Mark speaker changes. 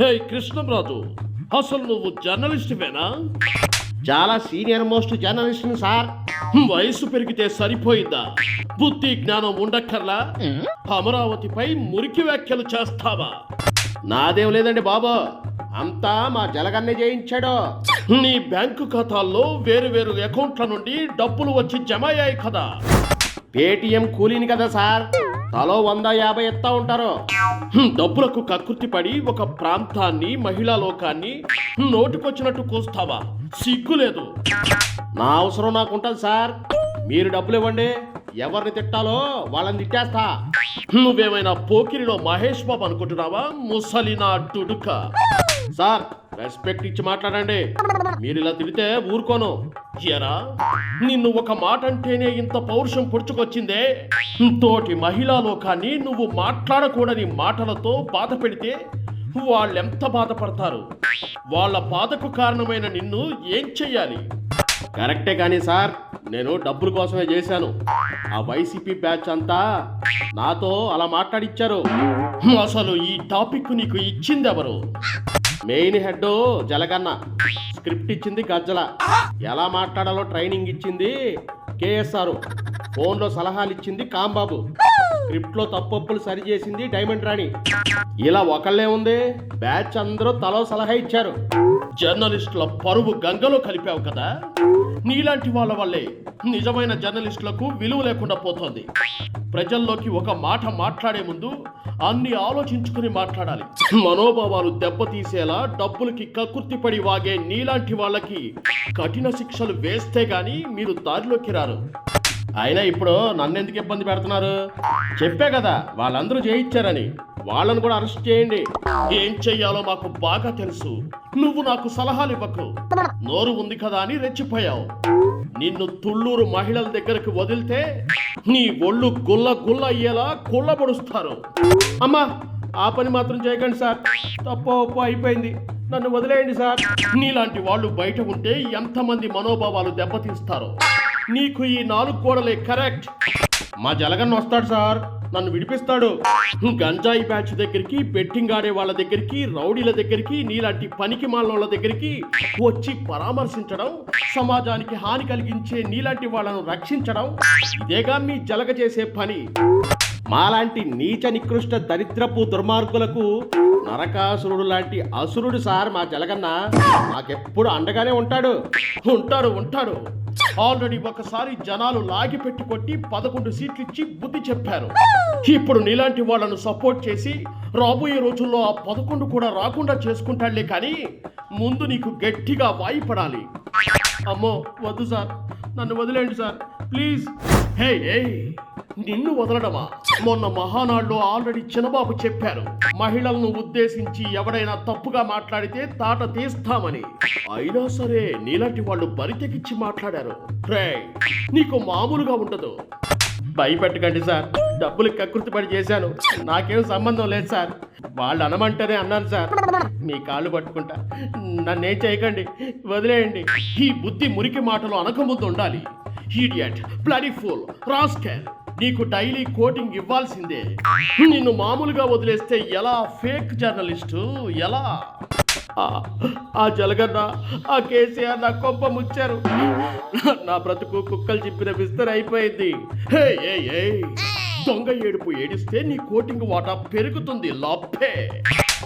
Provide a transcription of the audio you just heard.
Speaker 1: హే కృష్ణంరాజు అసలు నువ్వు జర్నలిస్టువేనా?
Speaker 2: చాలా సీనియర్ మోస్ట్ జర్నలిస్ట్ సార్.
Speaker 1: వయసు పెరిగితే సరిపోయిందా? బుద్ధి జ్ఞానం ఉండక్కర్లా? అమరావతిపై మురికి వ్యాఖ్యలు చేస్తావా?
Speaker 2: నాదేం లేదండి బాబు. అంతా మా జలగన్నే చేయించాడు.
Speaker 1: నీ బ్యాంకు ఖాతాల్లో వేరు వేరు అకౌంట్ల నుండి డబ్బులు వచ్చి జమ అయ్యాయి కదా.
Speaker 2: పేటిఎం కూలీని కదా సార్. తలో వంద యాభై ఎత్తా ఉంటారు.
Speaker 1: డబ్బులకు కకృతి పడి ఒక ప్రాంతాన్ని మహిళా లోకాన్ని నోటికొచ్చినట్టు కూస్తావా? సిగ్గులేదు
Speaker 2: నా అవసరం నాకు ఉంటుంది సార్. మీరు డబ్బులు ఇవ్వండి. ఎవరిని తిట్టాలో వాళ్ళని తిట్టేస్తా.
Speaker 1: నువ్వేమైనా పోకిరిలో మహేష్ బాబు అనుకుంటున్నావా? ముసలినా డుడుక.
Speaker 2: సార్ రెస్పెక్ట్ ఇచ్చి మాట్లాడండి.
Speaker 1: మీరు ఇలా తిడితే ఊరుకోను. ఎరా నిన్ను ఒక మాట అంటేనే ఇంత పౌరుషం పొడుచుకొచ్చిందే. తోటి మహిళా లోకాన్ని నువ్వు మాట్లాడకూడని మాటలతో బాధ పెడితే వాళ్ళెంత బాధపడతారు? వాళ్ళ బాధకు కారణమైన నిన్ను ఏం చెయ్యాలి?
Speaker 2: కరెక్టే కానీ సార్ నేను డబ్బుల కోసమే చేశాను. ఆ వైసీపీ బ్యాచ్ అంతా నాతో అలా మాట్లాడిచ్చారు.
Speaker 1: అసలు ఈ టాపిక్ నీకు ఇచ్చింది ఎవరు
Speaker 2: మెయిన్ హెడ్ జలగన్న. స్క్రిప్ట్ ఇచ్చింది గజ్జల. ఎలా మాట్లాడాలో ట్రైనింగ్ ఇచ్చింది కేఎస్ఆర్. ఫోన్లో సలహాలు ఇచ్చింది కాంబాబు. స్క్రిప్ట్లో తప్పప్పులు సరి చేసింది డైమండ్ రాణి. ఇలా ఒకళ్ళే ఉంది బ్యాచ్ అందరూ తలో సలహా ఇచ్చారు.
Speaker 1: జర్నలిస్టుల పరువు గంగలో కలిపావు కదా? నీలాంటి వాళ్ళ వల్లే నిజమైన జర్నలిస్టులకు విలువ లేకుండా పోతోంది. ప్రజల్లోకి ఒక మాట మాట్లాడే ముందు అన్ని ఆలోచించుకుని మాట్లాడాలి. మనోభావాలు దెబ్బతీసేలా డబ్బులకి కక్కుర్తిపడి వాగే నీలాంటి వాళ్ళకి కఠిన శిక్షలు వేస్తే గాని మీరు దారిలోకి రారు.
Speaker 2: అయినా ఇప్పుడు నన్ను ఎందుకు ఇబ్బంది పెడుతున్నారు? చెప్పే కదా వాళ్ళందరూ చేయించారని వాళ్ళని కూడా అరెస్ట్ చేయండి.
Speaker 1: ఏం చెయ్యాలో మాకు బాగా తెలుసు. నువ్వు నాకు సలహాలు ఇవ్వకు. నోరు ఉంది కదా అని రెచ్చిపోయావు. నిన్ను తుళ్ళూరు మహిళల దగ్గరకు వదిలితే నీ ఒళ్ళు గుల్ల గుల్ల అయ్యేలా కుళ్ళబడుస్తారు
Speaker 2: అమ్మా ఆ పని మాత్రం చేయకండి సార్. తప్ప ఒప్పు అయిపోయింది. నన్ను వదిలేయండి సార్.
Speaker 1: నీలాంటి వాళ్ళు బయట ఉంటే ఎంతమంది మనోభావాలు దెబ్బతీస్తారో? నీకు ఈ నాలుగు గోడలే కరెక్ట్.
Speaker 2: మా జలగన్న వస్తాడు సార్. నన్ను విడిపిస్తాడు.
Speaker 1: గంజాయి బ్యాచ్ దగ్గరికి బెట్టింగ్ ఆడే వాళ్ళ దగ్గరికి రౌడీల దగ్గరికి నీలాంటి పనికి మాలోళ్ళ దగ్గరికి వచ్చి పరామర్శించడం సమాజానికి హాని కలిగించే నీలాంటి వాళ్ళను రక్షించడం ఇదేగా మీ జలగ చేసే పని.
Speaker 2: మాలాంటి నీచ నికృష్ట దరిద్రపు దుర్మార్గులకు నరకాసురుడు లాంటి అసురుడు సార్ మా జలగన్న మాకెప్పుడు అండగానే ఉంటాడు.
Speaker 1: ఉంటాడు ఉంటాడు. ఆల్రెడీ ఒకసారి జనాలు లాగి పెట్టి కొట్టి పదకొండు సీట్లు ఇచ్చి బుద్ధి చెప్పారు. ఇప్పుడు నీలాంటి వాళ్ళను సపోర్ట్ చేసి రాబోయే రోజుల్లో ఆ పదకొండు కూడా రాకుండా చేసుకుంటాడులే కానీ ముందు నీకు గట్టిగా వాయిపడాలి అమ్మో వద్దు సార్. నన్ను వదిలేండి సార్. ప్లీజ్. హే హే నిన్ను వదలడమా? మొన్న మహానాడులో ఆల్రెడీ చిన్నబాబు చెప్పారు మహిళలను ఉద్దేశించి ఎవడైనా తప్పుగా మాట్లాడితే తాట తీస్తామని. అయినా సరే నీలాంటి వాళ్ళు బరితెకిచ్చి మాట్లాడారు. రే నీకు మామూలుగా ఉండదు.
Speaker 2: భయపెట్టకండి సార్ డబ్బులు కకృతి పడి చేశాను. నాకేం సంబంధం లేదు సార్. వాళ్ళు అనమంటేనే అన్నాను సార్. మీ కాళ్ళు పట్టుకుంటా. నన్నేం చేయకండి వదిలేయండి.
Speaker 1: ఈ బుద్ధి మురికి మాటలు అనకముందు ఉండాలి. ఈడియట్ బ్లడీ ఫుల్ రాస్కెల్ నీకు డైలీ కోటింగ్ ఇవ్వాల్సిందే. నిన్ను మామూలుగా వదిలేస్తే ఎలా ఫేక్ జర్నలిస్టు? ఎలా?
Speaker 2: ఆ- జలగన్న ఆ కేసీఆర్ నా కొంప ముచ్చారు. నా బ్రతుకు కుక్కలు చెప్పిన విస్తర అయిపోయింది.
Speaker 1: ఏ ఏ. దొంగ ఏడుపు ఏడిస్తే నీ కోటింగ్ వాటా పెరుగుతుంది లప్పే